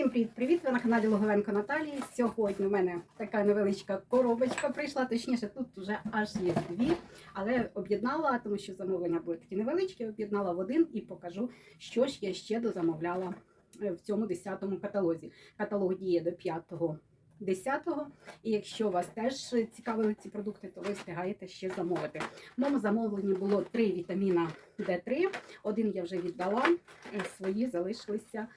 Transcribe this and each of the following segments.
Всім привіт-привіт! Ви на каналі Логовенко Наталії. Сьогодні в мене така невеличка коробочка прийшла. Точніше, тут вже аж є дві, але об'єднала, тому що замовлення були такі невеличкі, об'єднала в один і покажу, що ж я ще дозамовляла е, в цьому 10-му каталозі. Каталог діє до 5-го 10-го. І якщо вас теж цікавили ці продукти, то ви встигаєте ще замовити. В моєму замовленні було три вітаміна D3. Один я вже віддала, е, свої залишилися.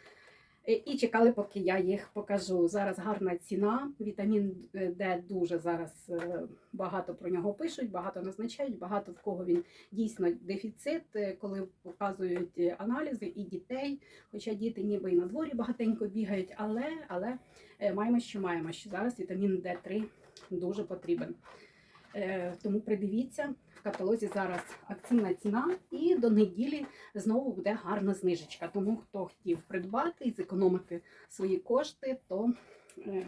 Е, І чекали, поки я їх покажу. Зараз гарна ціна. Вітамін Д дуже зараз е, багато про нього пишуть, багато назначають, багато в кого він дійсно дефіцит, е, коли показують аналізи і дітей. Хоча діти ніби і на дворі багатенько бігають, але, але маємо, що маємо, що зараз вітамін Д3 дуже потрібен. Тому придивіться, каталозі зараз акційна ціна, і до неділі знову буде гарна знижечка. Тому хто хотів придбати і зекономити свої кошти, то е,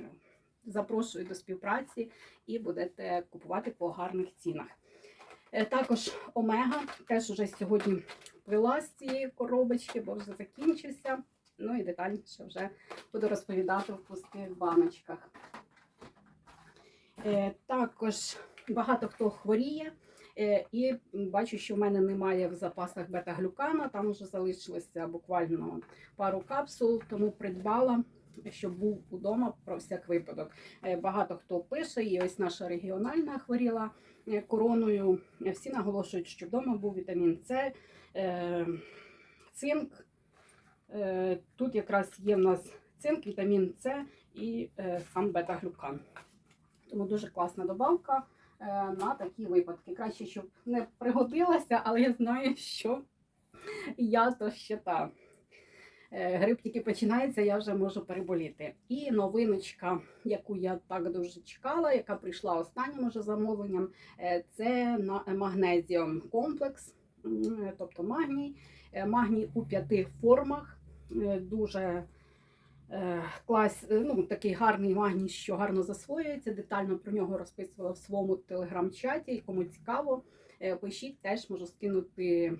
запрошую до співпраці і будете купувати по гарних цінах. Е, Також Омега теж уже сьогодні пила з цієї коробочки, бо вже закінчився. Ну і детальніше вже буду розповідати в пустих баночках. Е, Також багато хто хворіє. Е, І бачу, що в мене немає в запасах бета-глюкана, там вже залишилося буквально пару капсул, тому придбала, щоб був удома про всяк випадок. Е, Багато хто пише, і ось наша регіональна хворіла е, короною. Всі наголошують, що вдома був вітамін С, цинк. Тут якраз є в нас цинк, вітамін С і сам бета-глюкан. Тому дуже класна добавка на такі випадки. Краще, щоб не пригодилася, але я знаю, що я то ще та. Е, Грип тільки починається, я вже можу переболіти. І новиночка, яку я так дуже чекала, яка прийшла останнім уже замовленням, е, це магнезіум комплекс, е, тобто магній. Е, Магній у п'яти формах. Е, Дуже е, клас, е, ну, такий гарний магній, що гарно засвоюється. Детально про нього розписувала в своєму телеграм-чаті. Кому цікаво, е, пишіть, теж можу скинути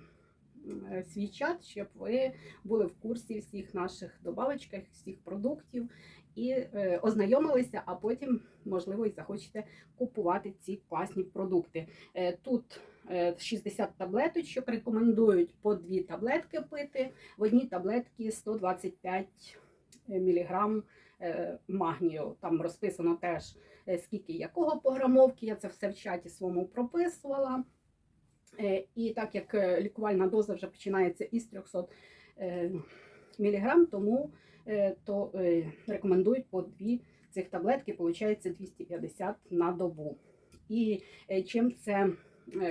е, свій чат, щоб ви були в курсі всіх наших добавочках, всіх продуктів і е, ознайомилися, а потім, можливо, і захочете купувати ці класні продукти. Е, тут е, 60 таблеточок, рекомендують по дві таблетки пити. В одній таблетці 125 мг магнію. Там розписано теж е, скільки якого по грамовки. Я це все в чаті своєму прописувала. Е, І так як е, лікувальна доза вже починається із 300 мг, тому е, то е, рекомендують по дві цих таблетки, виходить 250 на добу. І е, чим це е,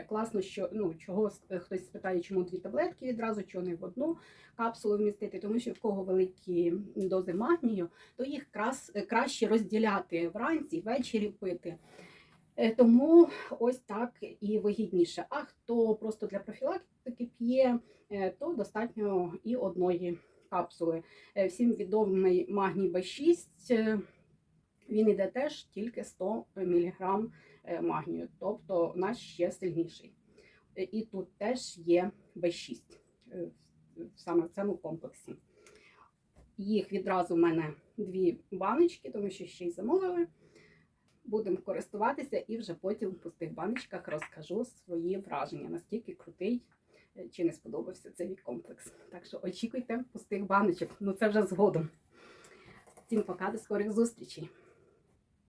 класно, що ну чого е, хтось спитає, чому дві таблетки відразу, чого не в одну капсулу вмістити, тому що в кого великі дози магнію, то їх крас, е, краще розділяти вранці, ввечері пити. Е, Тому ось так і вигідніше. А хто просто для профілактики п'є, е, то достатньо і одної капсули. Е, Всім відомий магній Б6, е, він іде теж тільки 100 мг магнію, тобто наш ще сильніший. Е, І тут теж є Б6 е, саме в цьому комплексі. Їх відразу в мене дві баночки, тому що ще й замовили. Будемо користуватися і вже потім в пустих баночках розкажу свої враження, наскільки крутий е, чи не сподобався цей комплекс. Так що очікуйте пустих баночок, ну це вже згодом. Всім пока, до скорих зустрічей!